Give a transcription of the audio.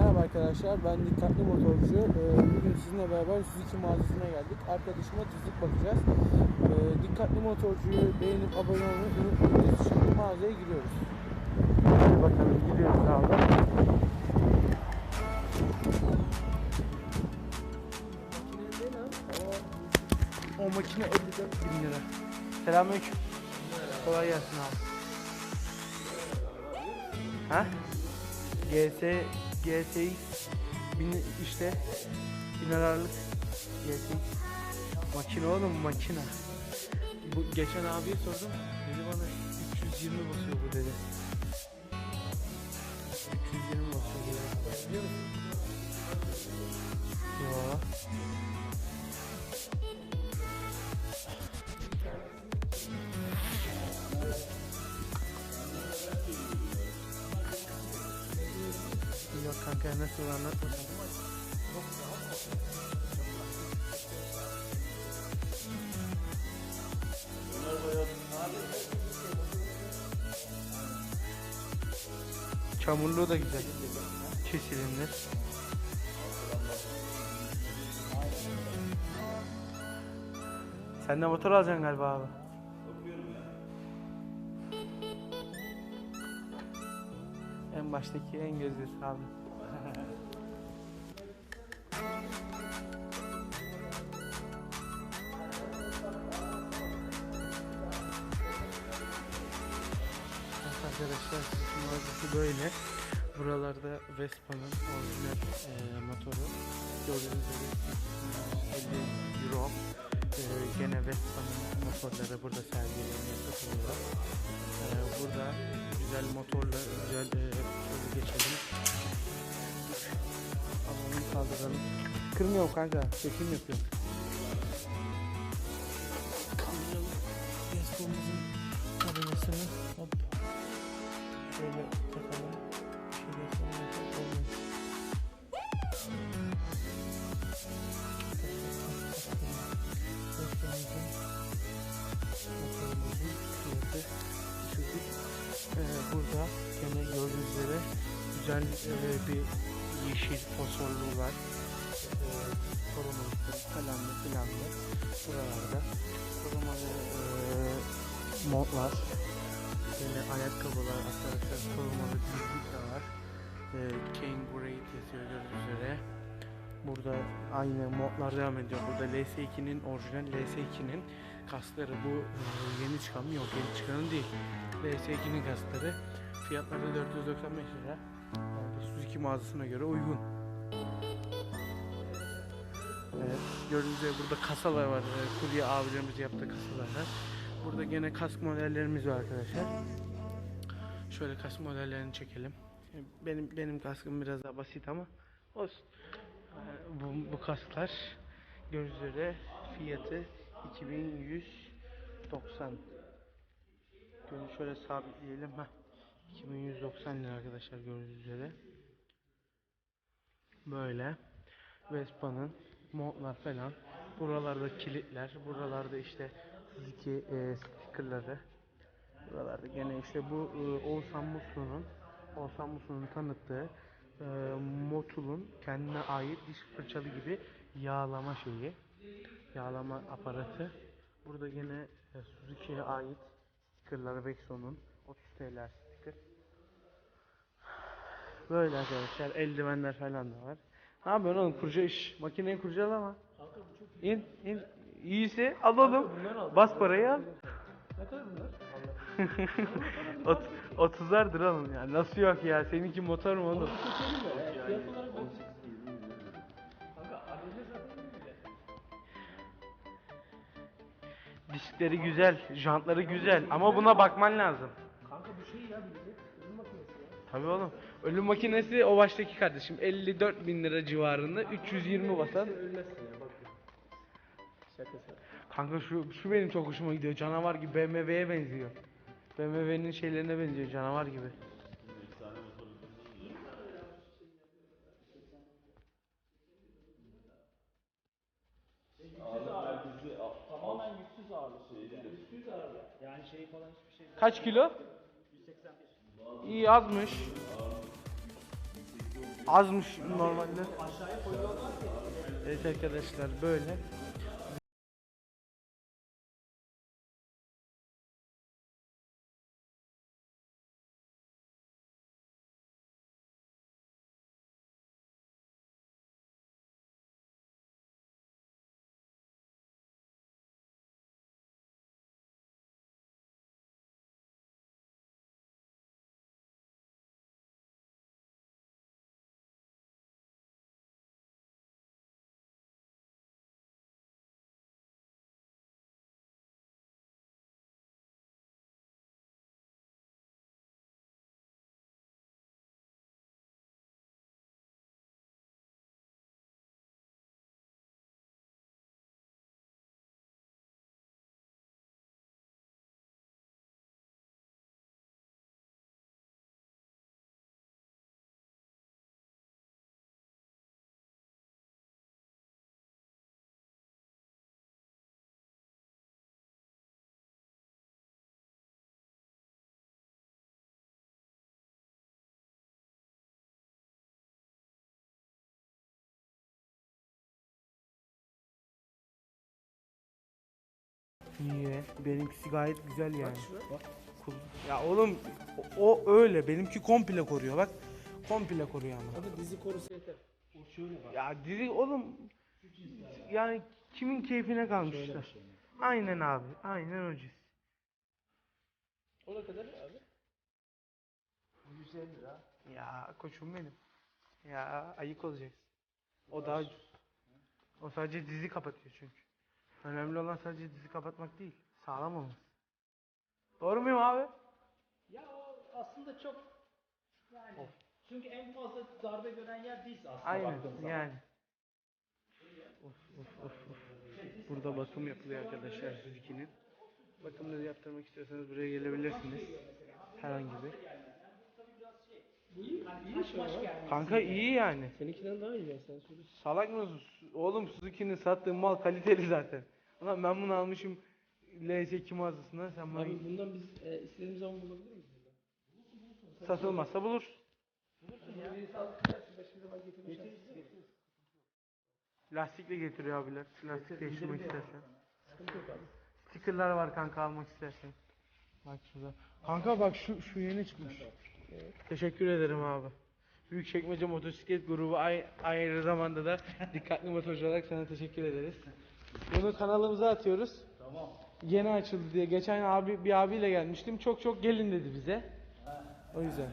Merhaba arkadaşlar, ben Dikkatli Motorcu. Ee, Bugün sizinle beraber Suzuki mağazasına geldik. Arkadaşıma dizlik bakacağız. Ee, Dikkatli Motorcu'yu beğenip abone olmayı unutmayın. Şimdi mağazaya giriyoruz. Hadi bakalım gidiyoruz abi. O makine 54 bin lira. Selamünaleyküm. Kolay gelsin abi. Ha? GS GSX bin işte bin ararlık GSX makine oğlum makine. Bu geçen abiye sordum. Dedi bana 320 basıyor bu dedi. Yok kanka nasıl anlatma. Çamurluğu da güzel. Kesilinir. Sen de motor alacaksın galiba abi. En baştaki en gözlüsü abi. Arkadaşlar sizin mağazası böyle. Buralarda Vespa'nın orijinal e, motoru. Gördüğünüz gibi 50 euro. E, gene Vespa'nın motorları burada sergileniyor, satılıyor. E, burada güzel motorla güzel e, geçelim. Alalım kaldıralım. Kırmıyorum kanka. Çekim yapıyorum. Güzel e, bir yeşil fosforluğu var. Ee, korumalıkları falanlı filanlı buralarda korumalı e, montlar Yine ayakkabılar arkadaşlar korumalı dizlik de var. Kane Great yazıyor üzere. Burada aynı modlar devam ediyor. Burada LS2'nin orijinal LS2'nin kasları bu e, yeni çıkan? Yok yeni çıkanın değil. LS2'nin kasları. Fiyatları da 495 lira. Suzuki mağazasına göre uygun. Evet, gördüğünüz üzere burada kasalar var. Ee, kurye abilerimiz yaptığı kasalar var. Burada gene kask modellerimiz var arkadaşlar. Şöyle kask modellerini çekelim. Benim benim kaskım biraz daha basit ama olsun. Ee, Bu, bu kasklar gördüğünüz üzere fiyatı 2190. Şöyle şöyle sabitleyelim. Heh. 2190 lira arkadaşlar gördüğünüz üzere. Böyle. Vespa'nın montlar falan. Buralarda kilitler. Buralarda işte Suzuki e, stickerları. Buralarda gene işte bu e, Oğuzhan Muslu'nun Oğuzhan Muslu'nun tanıttığı e, Motul'un kendine ait diş fırçalı gibi yağlama şeyi. Yağlama aparatı. Burada gene e, Suzuki'ye ait stickerlar Vexo'nun 30 TL. Böyle arkadaşlar eldivenler falan da var. Ne yapıyorsun oğlum kurca iş. Makineyi kurcalama. İn in. İyiyse alalım. Bas parayı al. Ne kadar bunlar? Ot, 30'lar oğlum ya. Nasıl yok ya? Seninki motor mu oğlum? Diskleri güzel, jantları güzel ama buna bakman lazım. Kanka bu şey ya ya. Tabii oğlum. Ölüm makinesi o baştaki kardeşim 54 bin lira civarında 320 basan. Sen ölmezsin ya bak. Şaka şaka. Kanka şu şu benim çok hoşuma gidiyor. Canavar gibi BMW'ye benziyor. BMW'nin şeylerine benziyor canavar gibi. Tamamen yüksüz ağırlık. Yüksüz ağırlık. Yani şey falan hiçbir şey. Kaç kilo? 181. İyi azmış. Azmış normalde. Evet arkadaşlar böyle. Niye? Benimkisi gayet güzel yani. Kul- Ya oğlum o, o öyle. Benimki komple koruyor bak. Komple koruyor ama. Abi dizi korusu yeter. O şöyle bak. Ya dizi oğlum yani kimin keyfine kalmış Şöyle işte. bir şey. Aynen abi. Aynen o cins. O ne kadar abi? 150 lira. Ya koçum benim. Ya ayık olacaksın. O daha. O sadece dizi kapatıyor çünkü. Önemli olan sadece dizi kapatmak değil. Sağlam olması. Doğru muyum abi? Ya o aslında çok yani çünkü en fazla darbe gören yer diz aslında Aynen baktığın zaman. yani. Of of of of. Burada bakım yapılıyor arkadaşlar Suzuki'nin. Bakımları yaptırmak istiyorsanız buraya gelebilirsiniz. Herhangi bir. İyi. İyi şu an. Kanka iyi yani. Seninkinden daha iyi ya sen söyle. Salak mısın? Oğlum Suzuki'nin sattığı mal kaliteli zaten. Ulan ben bunu almışım LS2 mağazasından sen bana Abi bundan biz e, istediğimiz zaman bulabilir miyiz? satılmazsa bulur. Lastikle getiriyor abiler. Lastik değiştirmek istersen. Sıkıntı yok abi. Stickerlar var kanka almak istersen. Bak şurada. Kanka bak şu şu yeni çıkmış. Teşekkür ederim abi. Büyükçekmece Motosiklet Grubu ay, aynı zamanda da dikkatli motorcu olarak sana teşekkür ederiz. Bunu kanalımıza atıyoruz. Tamam. Yeni açıldı diye. Geçen abi bir abiyle gelmiştim. Çok çok gelin dedi bize. O yüzden.